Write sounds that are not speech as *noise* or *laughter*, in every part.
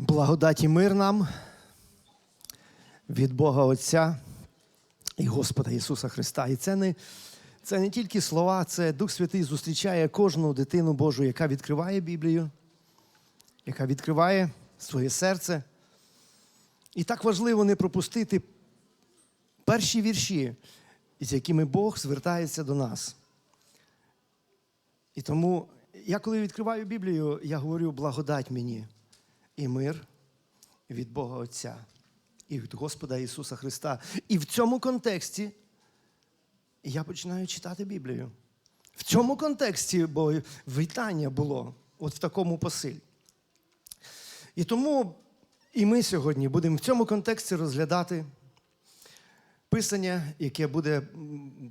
Благодаті мир нам від Бога Отця і Господа Ісуса Христа. І це не, це не тільки слова, це Дух Святий зустрічає кожну дитину Божу, яка відкриває Біблію, яка відкриває своє серце. І так важливо не пропустити перші вірші, з якими Бог звертається до нас. І тому я, коли відкриваю Біблію, я говорю благодать мені і мир від Бога Отця і від Господа Ісуса Христа. І в цьому контексті я починаю читати Біблію. В цьому контексті, бо вітання було от в такому посилі. І тому і ми сьогодні будемо в цьому контексті розглядати писання, яке буде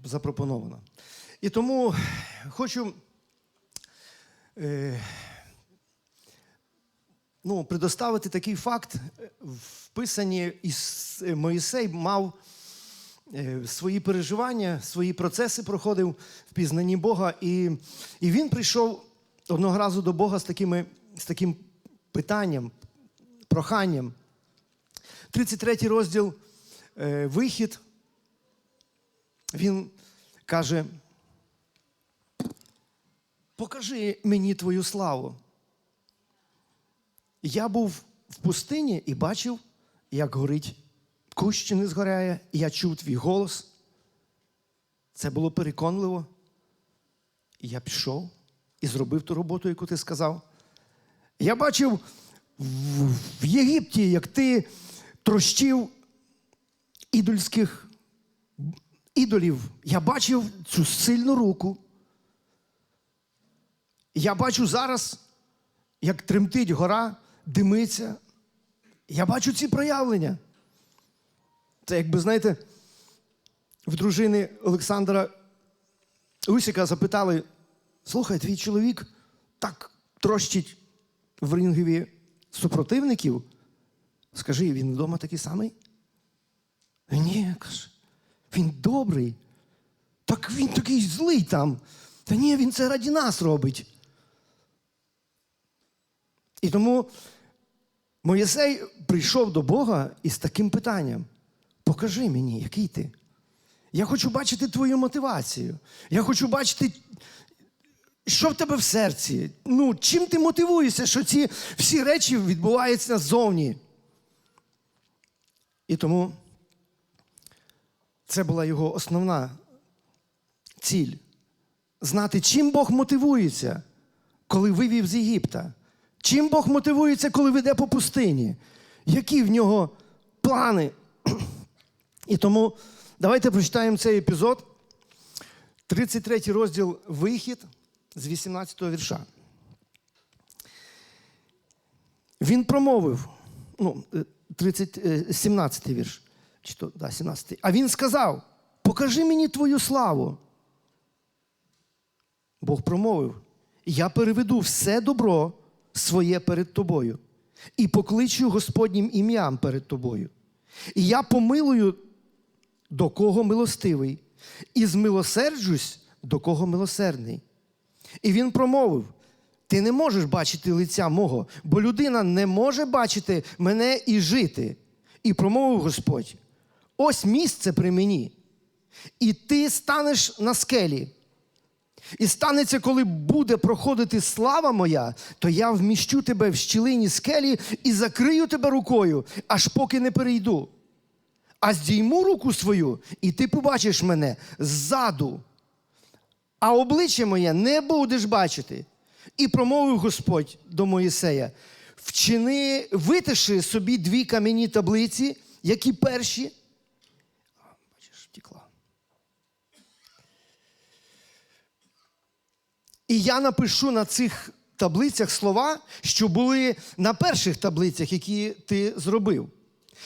запропоновано. І тому хочу е, ну, предоставити такий факт. В писанні Іс- Моїсей мав е, свої переживання, свої процеси проходив в пізнанні Бога. І, і він прийшов одного разу до Бога з, такими, з таким питанням, проханням. 33 розділ е, вихід. Він каже: покажи мені твою славу. Я був в пустині і бачив, як горить кущ не згоряє, і я чув твій голос. Це було переконливо. І я пішов і зробив ту роботу, яку ти сказав. Я бачив в, Єгипті, як ти трощив ідольських ідолів. Я бачив цю сильну руку. Я бачу зараз, як тремтить гора, димиться. Я бачу ці проявлення. Це, якби, знаєте, в дружини Олександра Усіка запитали: слухай, твій чоловік так трощить в рингові супротивників. Скажи, він вдома такий самий? Ні, каже, він добрий. Так він такий злий там. Та ні, він це раді нас робить. І тому Моїсей прийшов до Бога із таким питанням: покажи мені, який ти. Я хочу бачити твою мотивацію. Я хочу бачити, що в тебе в серці. Ну, чим ти мотивуєшся, що ці всі речі відбуваються ззовні. І тому це була його основна ціль. Знати, чим Бог мотивується, коли вивів з Єгипта. Чим Бог мотивується, коли веде по пустині? Які в нього плани? І тому давайте прочитаємо цей епізод. 33 розділ Вихід з 18 вірша. Він промовив, ну, е, 30, е, 17 вірш. Чи то, да, 17. А він сказав: Покажи мені твою славу. Бог промовив: Я переведу все добро своє перед тобою і покличу Господнім ім'ям перед тобою. І я помилую, до кого милостивий, і змилосерджусь, до кого милосердний. І він промовив: Ти не можеш бачити лиця мого, бо людина не може бачити мене і жити. І промовив Господь: ось місце при мені, і ти станеш на скелі. І станеться, коли буде проходити слава моя, то я вміщу тебе в щілині скелі і закрию тебе рукою, аж поки не перейду. А здійму руку свою, і ти побачиш мене ззаду. А обличчя моє не будеш бачити. І промовив Господь до Моїсея: вчини, витиши собі дві кам'яні таблиці, які перші. І я напишу на цих таблицях слова, що були на перших таблицях, які ти зробив.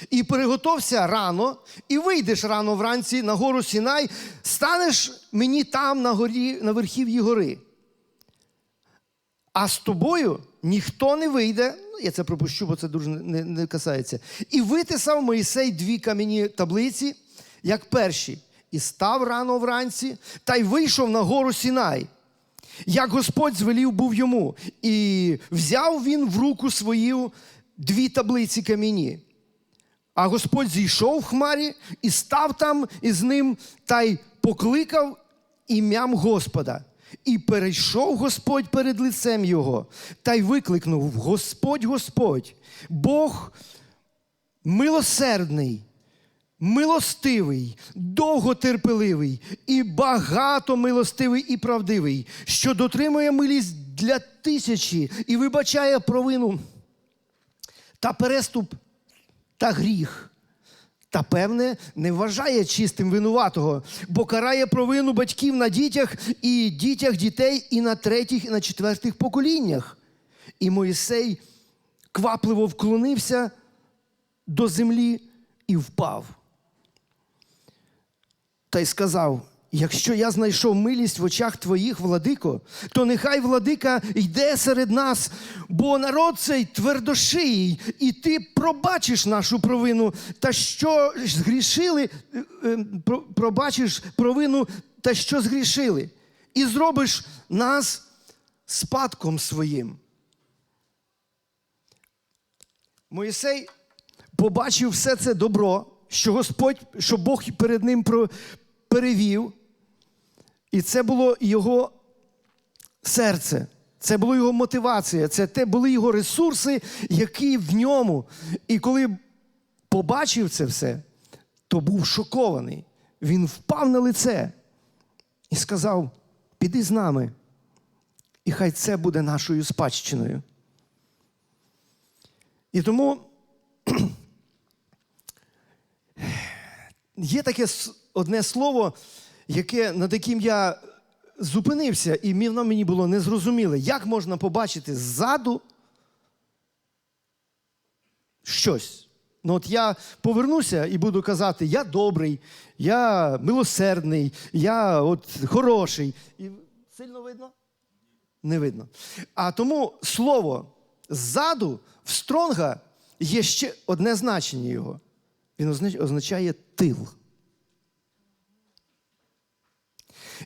І приготовся рано, і вийдеш рано вранці на гору Сінай, станеш мені там на горі, на верхів'ї гори. А з тобою ніхто не вийде. Ну, я це пропущу, бо це дуже не, не касається. І витисав Моїсей дві кам'яні таблиці, як перші, і став рано вранці, та й вийшов на гору Сінай. Як Господь звелів був йому, і взяв він в руку свою дві таблиці кам'яні. А Господь зійшов в хмарі і став там із ним та й покликав ім'ям Господа. І перейшов Господь перед лицем його, та й викликнув Господь Господь, Бог милосердний, милостивий, довготерпеливий і багато милостивий і правдивий, що дотримує милість для тисячі і вибачає провину та переступ та гріх. Та, певне, не вважає чистим винуватого, бо карає провину батьків на дітях і дітях дітей, і на третіх, і на четвертих поколіннях. І Моїсей квапливо вклонився до землі і впав. Та й сказав: якщо я знайшов милість в очах твоїх, владико, то нехай владика йде серед нас, бо народ цей твердошиїй, і ти пробачиш нашу провину, та що згрішили, е, е, про- пробачиш провину та що згрішили, і зробиш нас спадком своїм. Моїсей побачив все це добро, що Господь, що Бог перед ним перевів. І це було його серце, це була його мотивація, це те були його ресурси, які в ньому. І коли побачив це все, то був шокований. Він впав на лице і сказав: піди з нами, і хай це буде нашою спадщиною. І тому *clears throat* є таке одне слово, яке, над яким я зупинився, і воно мені було незрозуміле. Як можна побачити ззаду щось? Ну, от я повернуся і буду казати, я добрий, я милосердний, я от хороший. І сильно видно? Не видно. А тому слово ззаду в Стронга є ще одне значення його. Він означає тил.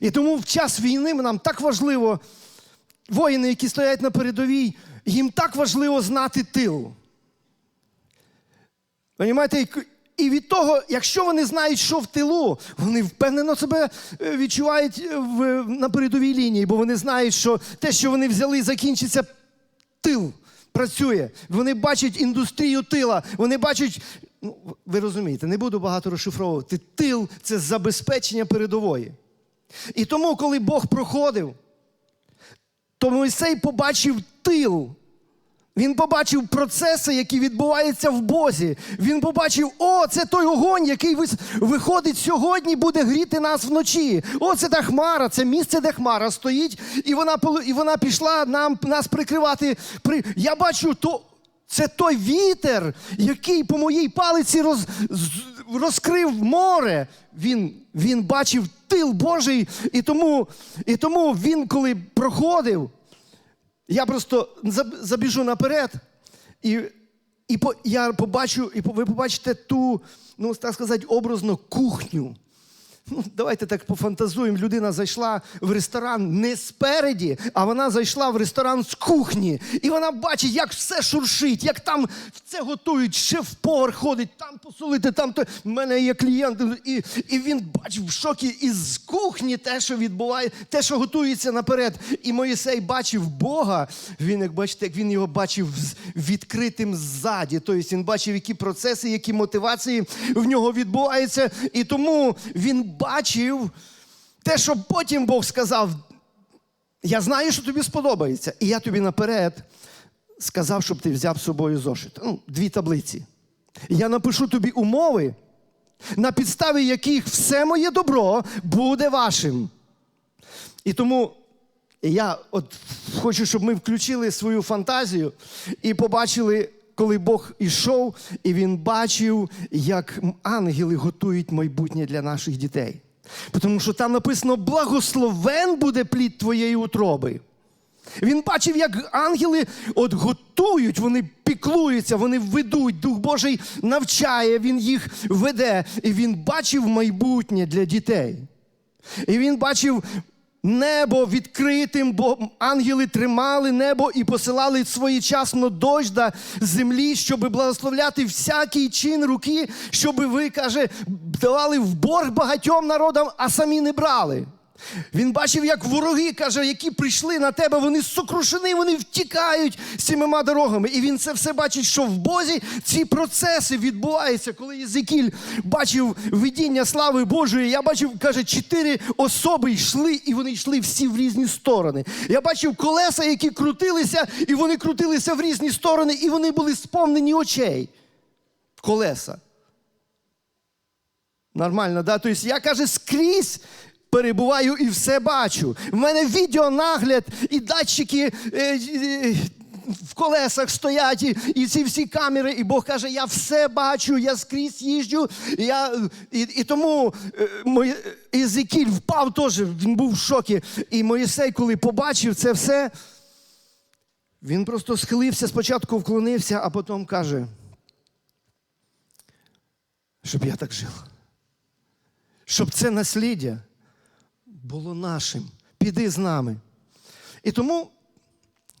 І тому в час війни нам так важливо, воїни, які стоять на передовій, їм так важливо знати тил. Понімаєте? І від того, якщо вони знають, що в тилу, вони впевнено себе е, відчувають е, в, на передовій лінії, бо вони знають, що те, що вони взяли, закінчиться тил. Працює. Вони бачать індустрію тила. Вони бачать, ну, ви розумієте, не буду багато розшифровувати. Тил це забезпечення передової. І тому, коли Бог проходив, то Мойсей побачив тил. Він побачив процеси, які відбуваються в Бозі. Він побачив, о, це той огонь, який виходить сьогодні, буде гріти нас вночі. О, це та хмара, це місце, де хмара стоїть, і вона, і вона пішла нам, нас прикривати. Я бачу, то, це той вітер, який по моїй палиці роз, розкрив море. Він, він бачив тил Божий, і тому, і тому він, коли проходив, я просто забіжу наперед, і, і по, я побачу, і ви побачите ту, ну так сказати, образно кухню. Ну, давайте так пофантазуємо. Людина зайшла в ресторан не спереді, а вона зайшла в ресторан з кухні. І вона бачить, як все шуршить, як там це готують, шеф-повар ходить, там посолити, там то. У мене є клієнт, і, і він бачив в шокі із кухні те, що відбуває, те, що готується наперед. І Моїсей бачив Бога. Він, як бачите, як він його бачив відкритим ззаді. Тобто він бачив, які процеси, які мотивації в нього відбуваються. І тому він бачив те, що потім Бог сказав: я знаю, що тобі сподобається, і я тобі наперед сказав, щоб ти взяв з собою зошит. Ну, дві таблиці. Я напишу тобі умови, на підставі яких все моє добро буде вашим. І тому я от хочу, щоб ми включили свою фантазію і побачили, коли Бог ішов, і він бачив, як ангели готують майбутнє для наших дітей. Тому що там написано: благословен буде плід твоєї утроби. Він бачив, як ангели от готують, вони піклуються, вони ведуть. Дух Божий навчає, він їх веде. І він бачив майбутнє для дітей. І він бачив небо відкритим, бо ангели тримали небо і посилали своєчасно дощ до землі, щоб благословляти всякий чин руки, щоб ви, каже, давали в борг багатьом народам, а самі не брали. Він бачив, як вороги, каже, які прийшли на тебе, вони сокрушені, вони втікають сімома дорогами. І він це все бачить, що в Бозі ці процеси відбуваються. Коли Єзикіль бачив видіння слави Божої, я бачив, каже, чотири особи йшли, і вони йшли всі в різні сторони. Я бачив колеса, які крутилися, і вони крутилися в різні сторони, і вони були сповнені очей. Колеса. Нормально, да? Тобто я каже, скрізь перебуваю і все бачу. В мене відеонагляд і датчики е, е, в колесах стоять, і, і ці всі камери. І Бог каже, я все бачу, я скрізь їжджу. Я, і, і тому е, мой, Єзикіль впав теж, він був в шокі. І Моїсей, коли побачив це все, він просто схилився, спочатку вклонився, а потім каже, щоб я так жив щоб це насліддя було нашим. Піди з нами. І тому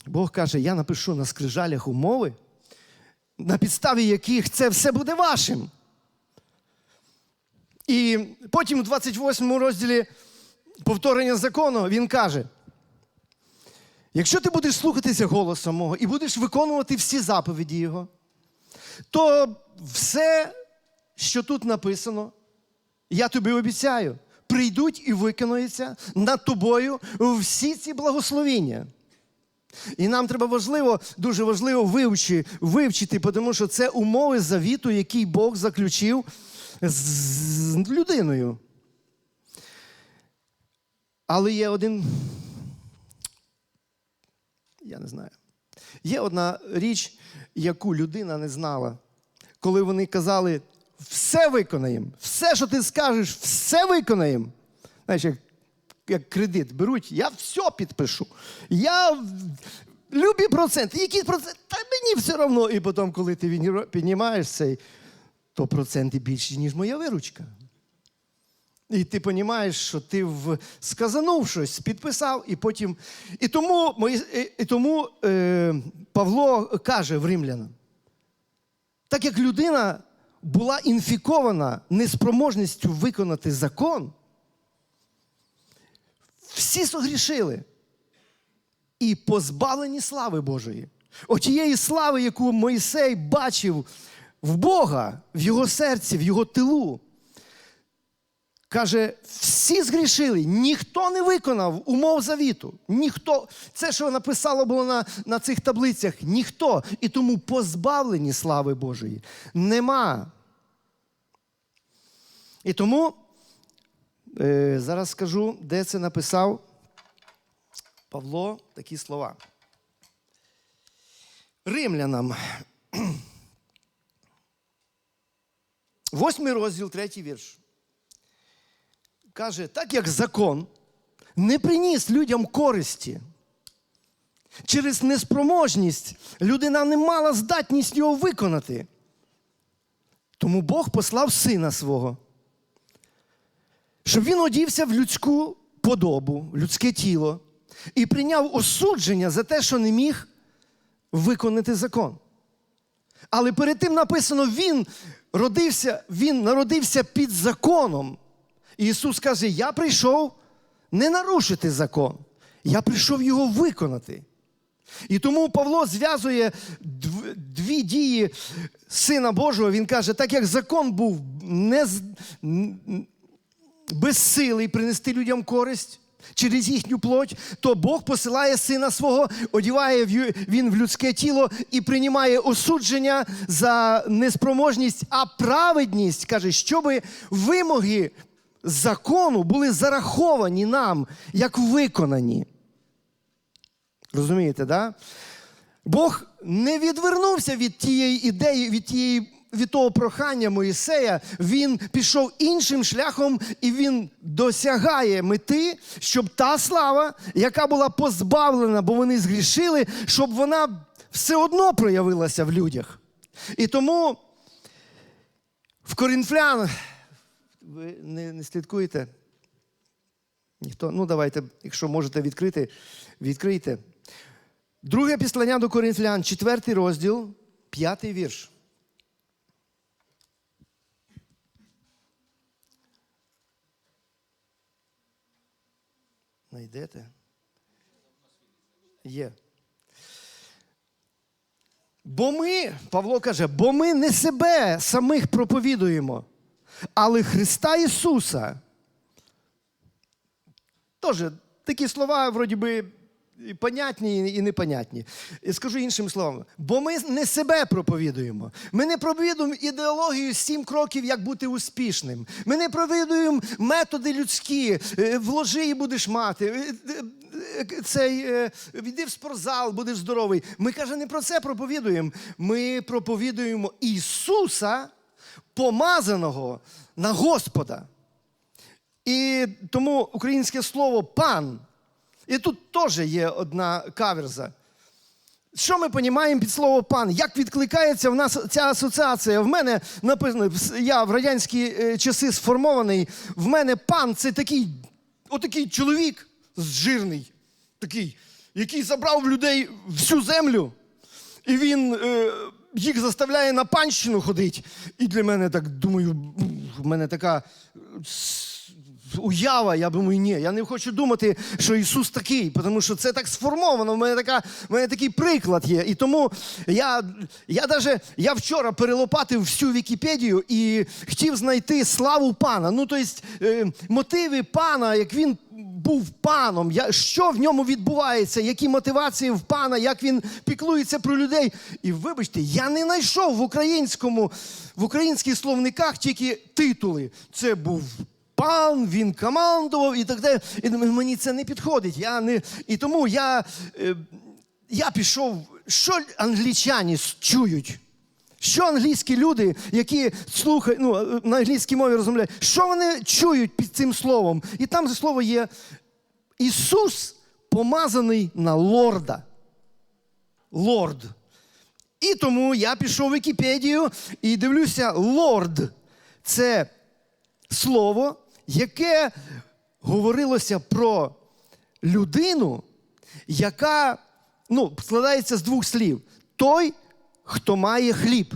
Бог каже: я напишу на скрижалях умови, на підставі яких це все буде вашим. І потім у 28 розділі повторення закону він каже: якщо ти будеш слухатися голосу мого і будеш виконувати всі заповіді Його, то все, що тут написано, я тобі обіцяю, прийдуть і виконуються над тобою всі ці благословіння. І нам треба важливо, дуже важливо вивчи, вивчити, тому що це умови завіту, який Бог заключив з, з людиною. Але є один. Я не знаю. Є одна річ, яку людина не знала, коли вони казали, все виконаємо, все, що ти скажеш, все виконаємо. Знаєш, як, як кредит беруть, я все підпишу. Я любі проценти. Які проценти? Та мені все одно. І потім, коли ти піднімаєш цей, то проценти більші, ніж моя виручка. І ти розумієш, що ти в... сказанув щось, підписав, і потім. І тому, мої- і тому е, Павло каже в римлянам, так як людина була інфікована неспроможністю виконати закон, всі согрішили і позбавлені слави Божої. Отієї слави, яку Мойсей бачив в Бога, в його серці, в його тилу. Каже, всі згрішили, ніхто не виконав умов завіту. Ніхто. Це, що написало було на, на цих таблицях, ніхто. І тому позбавлені слави Божої нема. І тому е, зараз скажу, де це написав Павло такі слова. Римлянам. *clears throat* Восьмий розділ, третій вірш каже, так як закон не приніс людям користі, через неспроможність людина не мала здатність його виконати. Тому Бог послав сина свого, щоб він одівся в людську подобу, людське тіло, і прийняв осудження за те, що не міг виконати закон. Але перед тим написано, він родився, він народився під законом. Ісус каже: Я прийшов не нарушити закон, я прийшов його виконати. І тому Павло зв'язує дві дії Сина Божого. Він каже, так як закон був не безсилий принести людям користь через їхню плоть, то Бог посилає сина свого, одіває він в людське тіло і приймає осудження за неспроможність, а праведність каже, щоби вимоги закону були зараховані нам як виконані. Розумієте, да? Бог не відвернувся від тієї ідеї, від тієї. Від того прохання Моїсея він пішов іншим шляхом, і він досягає мети, щоб та слава, яка була позбавлена, бо вони згрішили, щоб вона все одно проявилася в людях. І тому в Корінфлян, ви не, не слідкуєте? Ніхто? Ну, давайте, якщо можете відкрити, відкрийте. Друге післання до Коринфлян, четвертий розділ, п'ятий вірш. Найдете? Є. Бо ми, Павло каже, бо ми не себе самих проповідуємо, але Христа Ісуса. Тоже такі слова, вроді би, і понятні і непонятні. І скажу іншими словами, бо ми не себе проповідуємо. Ми не проповідуємо ідеологію сім кроків, як бути успішним. Ми не проповідуємо методи людські, е, вложи і будеш мати. е, е, Цей, е, в спортзал, будеш здоровий. Ми каже, не про це проповідуємо. Ми проповідуємо Ісуса, помазаного на Господа. І тому українське слово пан. І тут теж є одна каверза. Що ми розуміємо під слово пан? Як відкликається в нас ця асоціація? В мене написано, я в радянські е, часи сформований, в мене пан це такий, отакий чоловік жирний, такий, який забрав в людей всю землю, і він е, їх заставляє на панщину ходити. І для мене так думаю, в мене така уява. Я думаю, ні, я не хочу думати, що Ісус такий, тому що це так сформовано. В мене, така, в мене такий приклад є. І тому я, я даже, я вчора перелопатив всю Вікіпедію і хотів знайти славу пана. Ну, тобто, мотиви пана, як він був паном, що в ньому відбувається, які мотивації в пана, як він піклується про людей. І вибачте, я не знайшов в українському, в українських словниках тільки титули. Це був. Пан, він командував і так далі. І мені це не підходить. Я не... І тому я, е, я пішов, що англічані чують? Що англійські люди, які слухають, ну, на англійській мові розмовляють, що вони чують під цим словом? І там же слово є Ісус помазаний на лорда. Лорд. І тому я пішов в Вікіпедію і дивлюся, лорд це слово, яке говорилося про людину, яка ну, складається з двох слів: той, хто має хліб,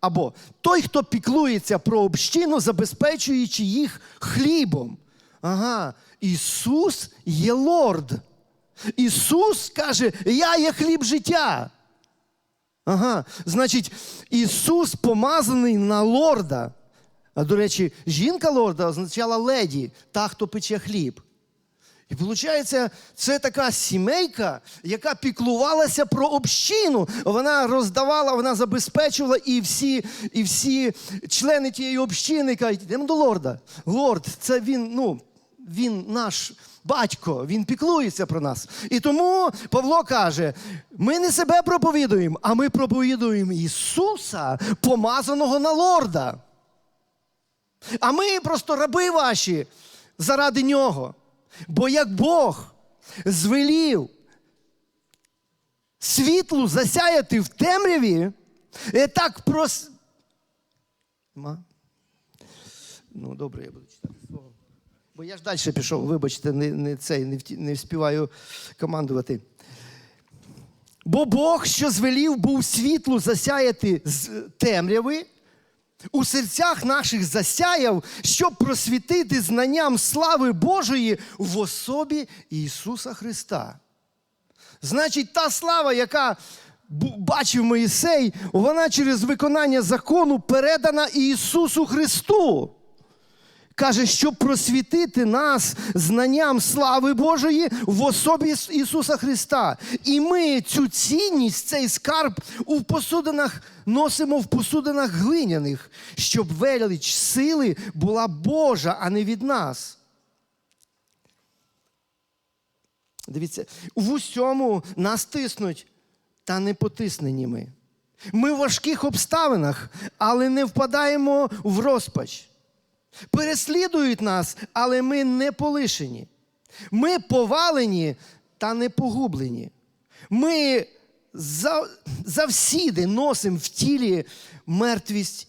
або той, хто піклується про общину, забезпечуючи їх хлібом. Ага, Ісус є лорд. Ісус каже, я є хліб життя. Ага, значить, Ісус помазаний на лорда. А до речі, жінка лорда означала леді, та, хто пече хліб. І виходить, це така сімейка, яка піклувалася про общину. Вона роздавала, вона забезпечувала, і всі, і всі члени тієї общини кажуть, йдемо до лорда. Лорд, це він, ну, він наш батько, він піклується про нас. І тому Павло каже: ми не себе проповідуємо, а ми проповідуємо Ісуса, помазаного на лорда. А ми просто раби ваші заради нього. Бо як Бог звелів світлу засяяти в темряві, і так прос... Ну, добре, я буду читати. Бо я ж далі пішов, вибачте, не, не цей, не, не вспіваю командувати. Бо Бог, що звелів, був світлу засяяти з темряви, у серцях наших засяяв, щоб просвітити знанням слави Божої в особі Ісуса Христа. Значить, та слава, яка бачив Моїсей, вона через виконання закону передана Ісусу Христу. Каже, щоб просвітити нас знанням слави Божої в особі Ісуса Христа. І ми цю цінність, цей скарб у посудинах носимо в посудинах глиняних, щоб велич сили була Божа, а не від нас. Дивіться, в усьому нас тиснуть, та не потиснені ми. Ми в важких обставинах, але не впадаємо в розпач. Переслідують нас, але ми не полишені. Ми повалені та не погублені. Ми завсіди носимо в тілі мертвість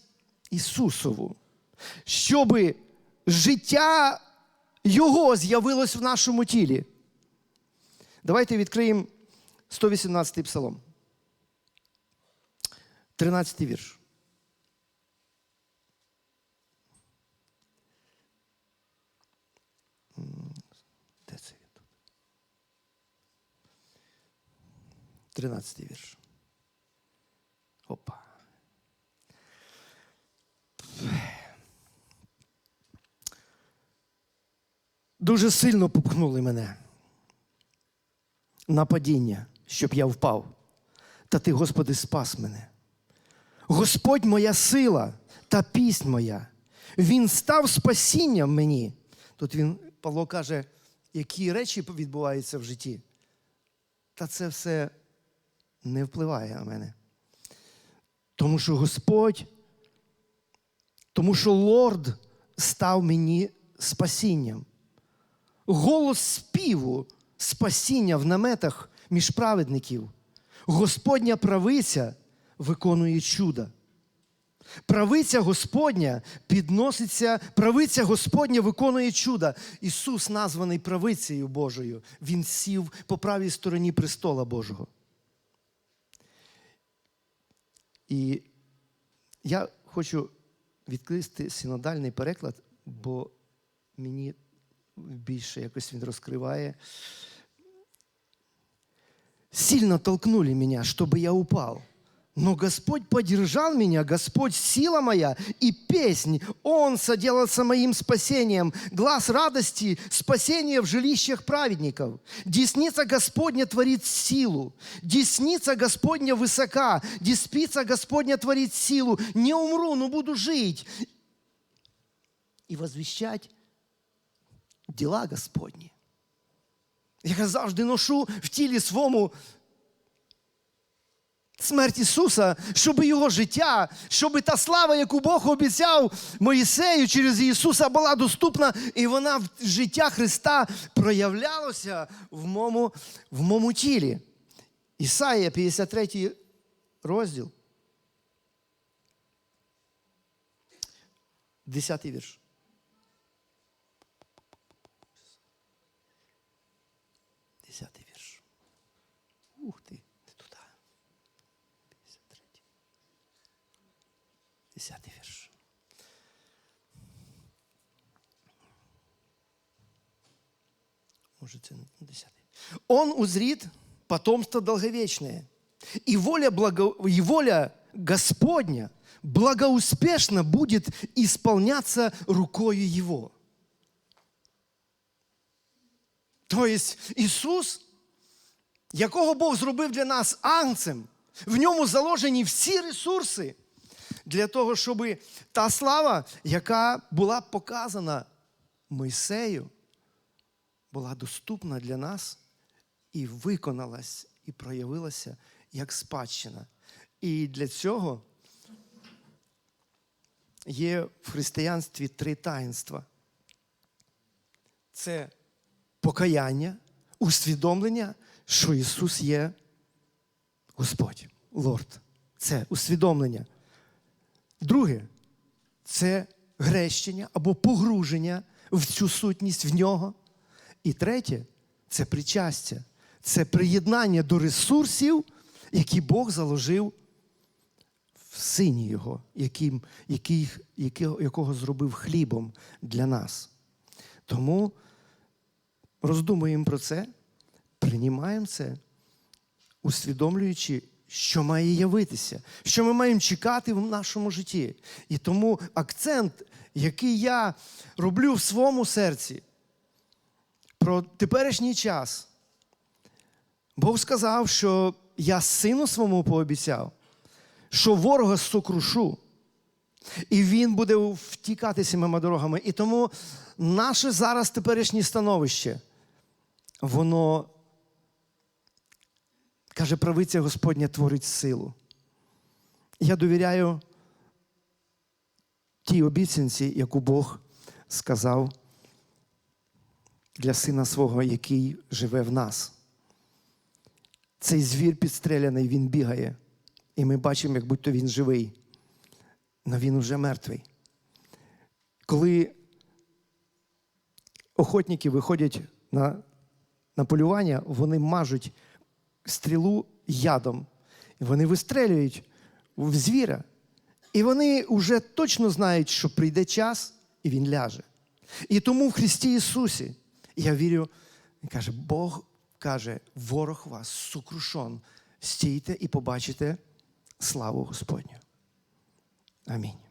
Ісусову, щоб життя Його з'явилось в нашому тілі. Давайте відкриємо 118 й псалом. 13 вірш. М, Де це він тут? 13 вірш. Опа. Дуже сильно попхнули мене на падіння, щоб я впав. Та ти, Господи, спас мене. Господь моя сила та піснь моя. Він став спасінням мені. Тут він, Павло каже, які речі відбуваються в житті. Та це все не впливає на мене. Тому що Господь, тому що Лорд став мені спасінням. Голос співу, спасіння в наметах між праведників. Господня правиця виконує чуда. Правиця Господня підноситься, правиця Господня виконує чуда. Ісус, названий правицею Божою, Він сів по правій стороні престола Божого. І я хочу відкрити синодальний переклад, бо мені більше якось він розкриває. Сильно толкнули меня, чтобы я упал. Но Господь поддержал меня, Господь сила моя и песнь. Он соделался моим спасением, глаз радости, спасение в жилищах праведников. Десница Господня творит силу, десница Господня высока, деспица Господня творит силу. Не умру, но буду жить и возвещать діла Господні. Я завжди ношу в тілі своєму смерть Ісуса, щоб його життя, щоб та слава, яку Бог обіцяв Моїсею через Ісуса, була доступна, і вона в життя Христа проявлялася в моєму, в моєму тілі. Ісаїя, 53 розділ. 10 вірш. Десятий вірш. Може, це не десятий. Он узрит потомство долговечное, и воля, благо... и воля Господня благоуспешно будет исполняться рукою Его. Тобто Ісус, якого Бог зробив для нас ангцем, в ньому заложені всі ресурси для того, щоб та слава, яка була показана Мойсею, була доступна для нас і виконалась, і проявилася як спадщина. І для цього є в християнстві три таїнства. Це покаяння, усвідомлення, що Ісус є Господь, Лорд. Це усвідомлення. Друге це грещення або погруження в цю сутність в нього. І третє це причастя, це приєднання до ресурсів, які Бог заложив в сині Його, яким, який, якого, зробив хлібом для нас. Тому роздумуємо про це, приймаємо це, усвідомлюючи, що має явитися, що ми маємо чекати в нашому житті. І тому акцент, який я роблю в своєму серці, про теперішній час, Бог сказав, що я сину своєму пообіцяв, що ворога сокрушу. І він буде втікати сімома дорогами. І тому наше зараз теперішнє становище, воно, каже, правиця Господня творить силу. Я довіряю тій обіцянці, яку Бог сказав для сина свого, який живе в нас. Цей звір підстреляний, він бігає. І ми бачимо, як будь-то він живий. Але він уже мертвий. Коли охотники виходять на, на полювання, вони мажуть стрілу ядом. Вони вистрелюють в звіра. І вони вже точно знають, що прийде час, і він ляже. І тому в Христі Ісусі я вірю, він каже, Бог каже, ворог вас сукрушон. Стійте і побачите славу Господню. Амінь.